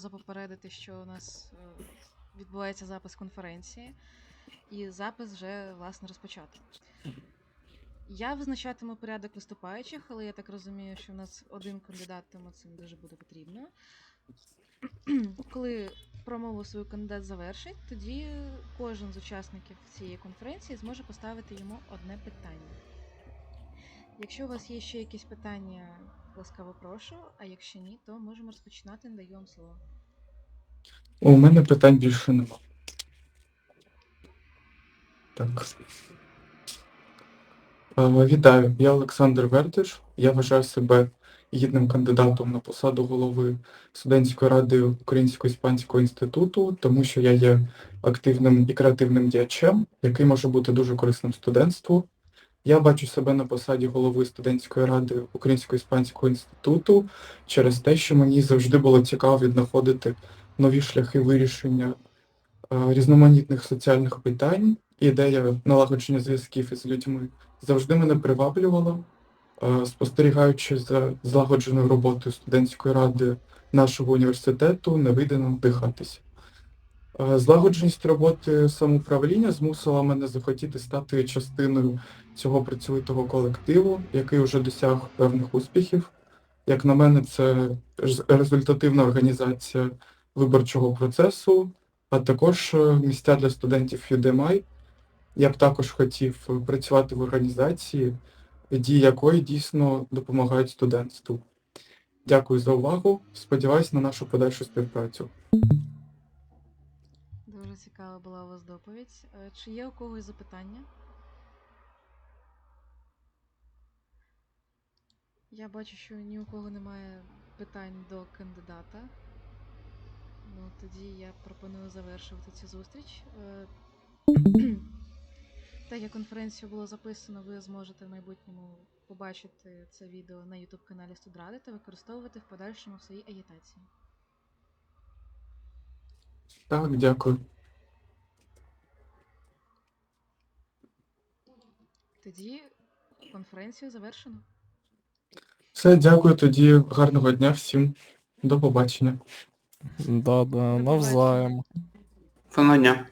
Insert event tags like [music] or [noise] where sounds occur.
запопередити, що у нас е, відбувається запис конференції, і запис вже власне розпочато. Я визначатиму порядок виступаючих, але я так розумію, що в нас один кандидат, тому це дуже буде потрібно. [clears throat] Коли промову свою кандидат завершить, тоді кожен з учасників цієї конференції зможе поставити йому одне питання. Якщо у вас є ще якісь питання, ласкаво прошу, а якщо ні, то можемо розпочинати, надаю вам слово. У мене питань більше нема. Так. Е, Вітаю, я Олександр Вертиш. Я вважаю себе гідним кандидатом на посаду голови студентської ради Українсько-Іспанського інституту, тому що я є активним і креативним діячем, який може бути дуже корисним студентству. Я бачу себе на посаді голови студентської ради Українсько-Іспанського інституту через те, що мені завжди було цікаво віднаходити нові шляхи вирішення е, різноманітних соціальних питань. Ідея налагодження зв'язків із людьми завжди мене приваблювала. Е, Спостерігаючи за злагодженою роботою студентської ради нашого університету, не вийде нам вдихатися. Е, Злагодженість роботи самоуправління змусила мене захотіти стати частиною цього працьовитого колективу, який вже досяг певних успіхів. Як на мене, це результативна організація виборчого процесу, а також е, місця для студентів UDMI. Я б також хотів працювати в організації, дії якої дійсно допомагають студентству. Дякую за увагу. Сподіваюсь на нашу подальшу співпрацю. Цікава була у вас доповідь. Е, Чи є у когось запитання? Я бачу, що ні у кого немає питань до кандидата. Ну, тоді я пропоную завершувати цю зустріч. Е, [clears throat] Так як конференцію було записано, ви зможете в майбутньому побачити це відео на YouTube каналі Студради та використовувати в подальшому в своїй агітації. Так, дякую. Тоді конференцію завершено. Все, дякую тоді. Гарного дня всім. До побачення. Да, да, навзаєм. Фанання.